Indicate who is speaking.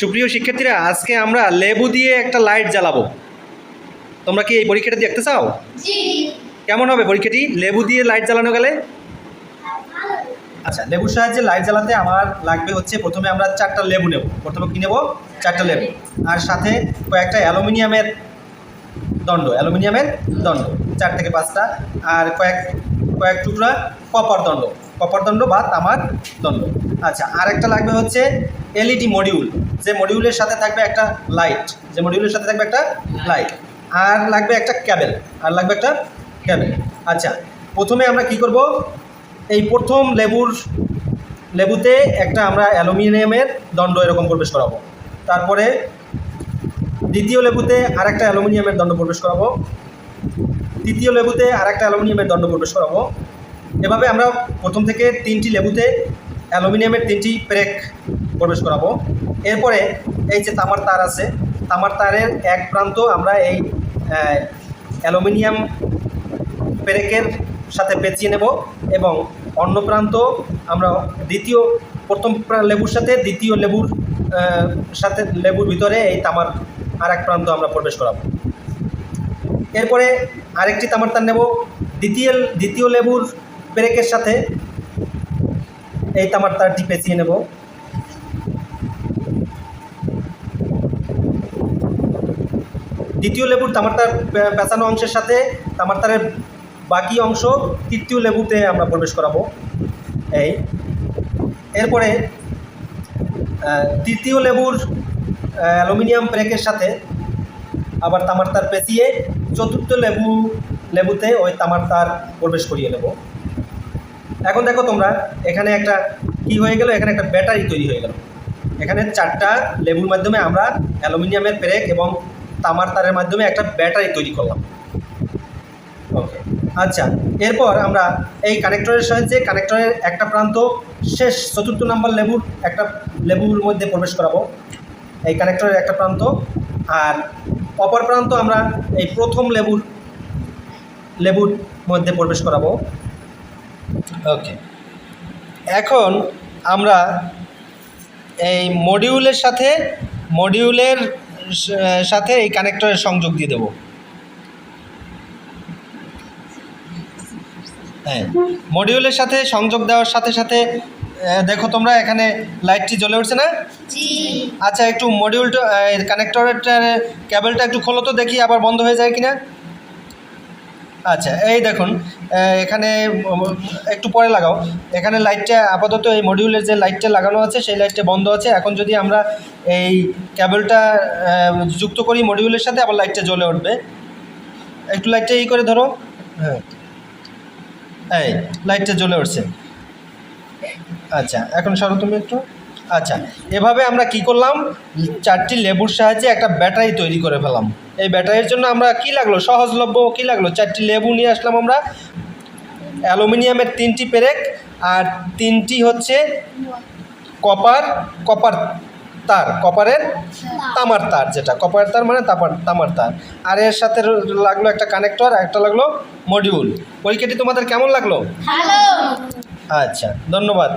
Speaker 1: সুপ্রিয় শিক্ষার্থীরা আজকে আমরা লেবু দিয়ে একটা লাইট জ্বালাবো। তোমরা কি এই পরীক্ষাটা দেখতে চাও? কেমন হবে পরীক্ষাটি? লেবু দিয়ে লাইট জ্বালানো গেলে? আচ্ছা লেবুর সাহায্যে লাইট জ্বালাতে আমার লাগবে হচ্ছে প্রথমে আমরা চারটা লেবু নেব। প্রথমে কী নেব? চারটা লেবু। আর সাথে কয়েকটা অ্যালুমিনিয়ামের দণ্ড অ্যালুমিনিয়ামের দণ্ড চার থেকে পাঁচটা। আর কয়েক কয়েক টুকরা কপার দণ্ড। কপার দণ্ড বা তামার দণ্ড। আচ্ছা আর একটা লাগবে হচ্ছে এলইডি মডিউল যে মডিউলের সাথে থাকবে একটা লাইট যে মডিউলের সাথে থাকবে একটা লাইট আর লাগবে একটা ক্যাবেল আর লাগবে একটা ক্যাবেল আচ্ছা প্রথমে আমরা কি করব? এই প্রথম লেবুর, লেবুতে একটা আমরা অ্যালুমিনিয়ামের দণ্ড এরকম প্রবেশ করাবো। তারপরে দ্বিতীয় লেবুতে আর একটা অ্যালুমিনিয়ামের দণ্ড প্রবেশ করাবো। তৃতীয় লেবুতে আর একটা অ্যালুমিনিয়ামের দণ্ড প্রবেশ করাবো এভাবে আমরা প্রথম থেকে তিনটি লেবুতে অ্যালুমিনিয়ামের তিনটি প্রেক প্রবেশ করাবো। এরপরে এই যে তামার তার আছে, তামার তারের এক প্রান্ত আমরা এই অ্যালুমিনিয়াম পেরেকের সাথে পেঁচিয়ে নেব এবং অন্য প্রান্ত আমরা দ্বিতীয়, প্রথম প্রা- লেবুর সাথে দ্বিতীয় লেবুর সাথে লেবুর ভিতরে এই তামার আর এক প্রান্ত আমরা প্রবেশ করাবো। এরপরে আরেকটি তামার তার নেব। দ্বিতীয় দ্বিতীয় লেবুর পেরেকের সাথে এই তামার তারটি পেঁচিয়ে নেব। দ্বিতীয় লেবুর তামার তার পে- পেঁচানো অংশের সাথে তামার তারের বাকি অংশ তৃতীয় লেবুতে আমরা প্রবেশ করাবো। এই। এরপরে তৃতীয় লেবুর অ্যালুমিনিয়াম ব্রেকের সাথে আবার তামার তার পেঁচিয়ে চতুর্থ লেবু, লেবুতে ওই তামার তার প্রবেশ করিয়ে নেব। এখন দেখো তোমরা, এখানে একটা কি হয়ে গেল? এখানে একটা ব্যাটারি তৈরি হয়ে গেল। এখানে চারটা লেবুর মাধ্যমে আমরা অ্যালুমিনিয়ামের ব্রেক এবং তামার তারের মাধ্যমে একটা ব্যাটারি তৈরি করলাম। ওকে আচ্ছা এরপর আমরা এই কানেক্টরের সাহায্যে কানেক্টরের একটা প্রান্ত, শেষ চতুর্থ নাম্বার লেবুর একটা লেবুর মধ্যে প্রবেশ করাবো। এই কানেক্টরের একটা প্রান্ত, আর অপর প্রান্ত আমরা এই প্রথম লেবুর লেবুর মধ্যে প্রবেশ করাবো। ওকে এখন আমরা এই মডিউলের সাথে মডিউলের সাথে এই কানেক্টরের সংযোগ দিয়ে দেবো। হ্যাঁ মডিউলের সাথে সংযোগ দেওয়ার সাথে সাথে দেখো তোমরা এখানে লাইটটি জ্বলে উঠছে না?
Speaker 2: জি।
Speaker 1: আচ্ছা একটু মডিউলটা কানেক্টরের কেবলটা একটু খোলো তো দেখি আবার বন্ধ হয়ে যায় কিনা। আচ্ছা এই দেখুন এখানে একটু পরে লাগাও। এখানে লাইটটা আপাতত এই মডিউলের যে লাইটটা লাগানো আছে সেই লাইটটা বন্ধ আছে। এখন যদি আমরা এই কেবলটা যুক্ত করি মডিউলের সাথে আবার লাইটটা জ্বলে উঠবে। একটু লাইটটা এই করে ধরো। হ্যাঁ। এই লাইটটা জ্বলে উঠছে। আচ্ছা এখন সরো তুমি একটু। আচ্ছা এভাবে আমরা কি করলাম? চারটি লেবুর সাহায্যে একটা ব্যাটারি তৈরি করে ফেলাম। এই ব্যাটারির জন্য আমরা কি লাগল? সহজলভ্য কি লাগল? চারটি লেবু নিয়ে আসলাম আমরা। অ্যালুমিনিয়ামের তিনটি পেরেক আর তিনটি হচ্ছে কপার কপার তার, কপারের তামার তার যেটা। কপারের তার মানে তামার তামার তার। আর এর সাথে লাগল একটা কানেক্টর একটা লাগল মডিউল পরীক্ষাটি তোমাদের কেমন লাগল? আচ্ছা ধন্যবাদ।